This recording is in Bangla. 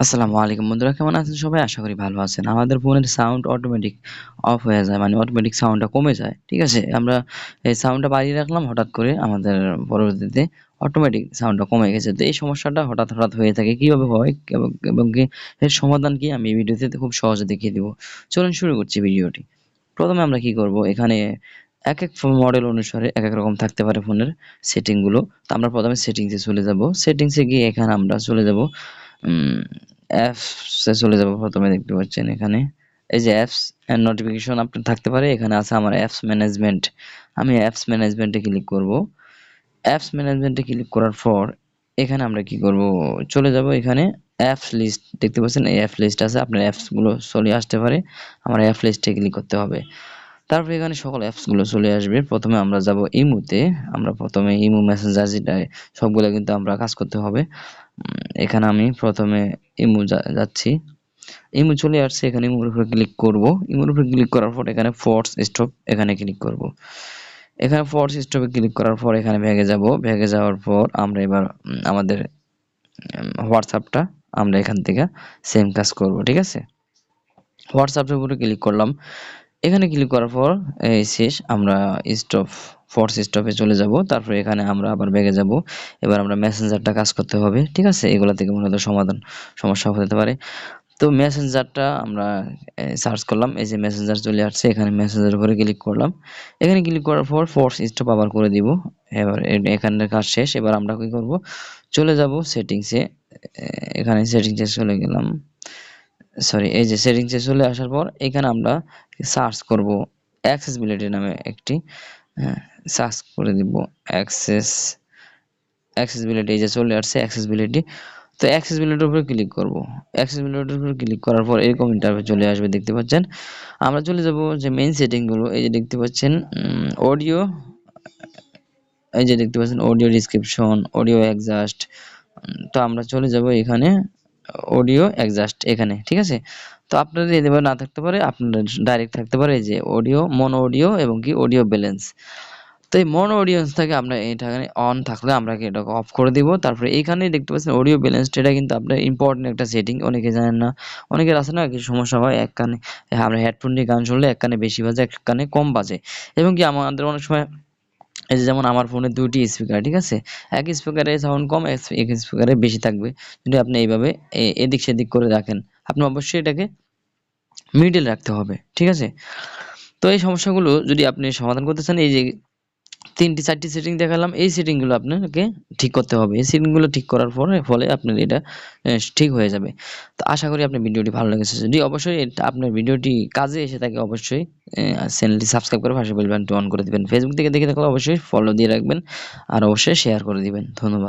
আসসালামু আলাইকুম বন্ধুরা, কেমন আছেন সবাই? আশা করি ভালো আছেন। আমাদের ফোনের সাউন্ড অটোমেটিক অফ হয়ে যায় মানে অটোমেটিক সাউন্ডটা কমে যায়, ঠিক আছে? আমরা এই সাউন্ডটা বাড়িয়ে রাখলাম, হঠাৎ করে আমাদের পরবর্তীতে অটোমেটিক সাউন্ডটা কমে গেছে। তো এই সমস্যাটা হঠাৎ হঠাৎ হয়ে থাকে, কীভাবে হয় এবং- এর সমাধান কি আমি এই ভিডিওতে খুব সহজে দেখিয়ে দিব। চলুন শুরু করছি ভিডিওটি। প্রথমে আমরা কি করব? এখানে এক এক মডেল অনুসারে এক এক রকম থাকতে পারে ফোনের সেটিংগুলো। তো আমরা প্রথমে সেটিংসে চলে যাব। সেটিংসে গিয়ে এখানে আমরা চলে যাব অ্যাপসে চলে যাব প্রথমে, দেখতে পাচ্ছেন এখানে। এই যে অ্যাপস অ্যান্ড নোটিফিকেশন আপনার থাকতে পারে, এখানে আছে আমার অ্যাপস ম্যানেজমেন্ট আমি অ্যাপস ম্যানেজমেন্টে ক্লিক করব। অ্যাপস ম্যানেজমেন্টে ক্লিক করার পর, এখানে আমরা কি করব? চলে যাব এখানে অ্যাপস লিস্ট দেখতে পাচ্ছেন এই অ্যাপ লিস্ট আছে, আপনার অ্যাপসগুলো চলে আসতে পারে। আমার অ্যাপ লিস্টে ক্লিক করতে হবে। তারপরে এখানে সকল অ্যাপসগুলো চলে আসবে। প্রথমে আমরা যাব ইমুতে। আমরা প্রথমে ইমু মেসেঞ্জার যেটা, সবগুলো কিন্তু আমরা কাজ করতে হবে। এখানে আমি প্রথমে ইমু যাচ্ছি। ইমু চলে আসছে, এখানে ইমুর উপরে ক্লিক করব। ইমুর উপরে ক্লিক করার পর এখানে ফোর্স স্টপ এখানে ক্লিক করব। এখানে ফোর্স স্টপে ক্লিক করার পর এখানে ভেগে যাব। ভেগে যাওয়ার পর আমরা এবার আমাদের হোয়াটসঅ্যাপটা আমরা এখান থেকে সেম কাজ করব, ঠিক আছে? হোয়াটসঅ্যাপের উপরে ক্লিক করলাম। এখানে ক্লিক করার পর, এই শেষ, আমরা স্টপ ফোর্স স্টপে চলে যাব। তারপরে এখানে আমরা আবার ব্যাগে যাব। এবার আমরা মেসেঞ্জারটা কাজ করতে হবে, ঠিক আছে? এগুলা থেকে মূলত সমাধান, সমস্যা হতে পারে। তো মেসেঞ্জারটা আমরা সার্চ করলাম। এই যে মেসেঞ্জার চলে আসছে, এখানে মেসেঞ্জার উপরে ক্লিক করলাম। এখানে ক্লিক করার পর ফোর্স স্টপ আবার করে দিব। এবার এখানের কাজ শেষ। এবার আমরা কি করব? চলে যাব সেটিংসে এখানে সেটিংসে চলে গেলাম। সরি এই যে সেটিংসে চলে আসার পর এখানে আমরা সার্চ করব অ্যাক্সেসিবিলিটি নামে একটি সার্চ করে দিব অ্যাক্সেস অ্যাক্সেসিবিলিটি এই যে চলে আসছে অ্যাক্সেসিবিলিটি তো অ্যাক্সেসিবিলিটির উপরে ক্লিক করব। অ্যাক্সেসিবিলিটির উপরে ক্লিক করার পর এরকম ইন্টারভিউ চলে আসবে, দেখতে পাচ্ছেন? আমরা চলে যাব যে মেইন সেটিংগুলো এই যে দেখতে পাচ্ছেন অডিও এই যে দেখতে পাচ্ছেন অডিও ডিসক্রিপশন অডিও অ্যাডজাস্ট তো আমরা চলে যাব এখানে। অডিও অ্যাডজাস্ট এখানে, ঠিক আছে? তো আপনাদের এভাবে না থাকতে পারে, আপনাদের ডাইরেক্ট থাকতে পারে যে অডিও মনো অডিও এবং কি অডিও ব্যালেন্স তো এই মনো অডিয়েন্স থেকে আমরা এটা অন থাকলে আমরা এটাকে অফ করে দিব। তারপরে এইখানেই দেখতে পাচ্ছেন অডিও ব্যালেন্স এটা কিন্তু আপনার ইম্পর্টেন্ট একটা সেটিং অনেকে জানেন না, অনেকের আছে না, কিছু সমস্যা হয়, এক কানে, আমরা হেডফোন দিয়ে গান শুনলে এক কানে বেশি বাজে, এক কানে কম বাজে। এবং কি আমাদের অনেক সময় এই যে যেমন আমার ফোনে দুটি স্পিকার ঠিক আছে? এক স্পিকারে সাউন্ড কম, এক স্পিকারে বেশি থাকবে। যদি আপনি এইভাবে এদিক সেদিক করে রাখেন, আপনি অবশ্যই এটাকে মিডিল রাখতে হবে, ঠিক আছে? তো এই সমস্যাগুলো যদি আপনি সমাধান করতে চান, এই যে তিনটি, চারটি সেটিং দেখালাম। এই সেটিংগুলো আপনাকে ঠিক করতে হবে। এই সেটিংগুলো ঠিক করার পরে, ফলে আপনার এটা ঠিক হয়ে যাবে। তো আশা করি আপনার ভিডিওটি ভালো লেগেছে। যদি অবশ্যই আপনার ভিডিওটি কাজে এসে থাকে, অবশ্যই চ্যানেলটি সাবস্ক্রাইব করে পাশে বেল বাটনটি অন করে দিবেন। ফেসবুক থেকে দেখে থাকলে অবশ্যই ফলো দিয়ে রাখবেন। আর অবশ্যই শেয়ার করে দিবেন। ধন্যবাদ।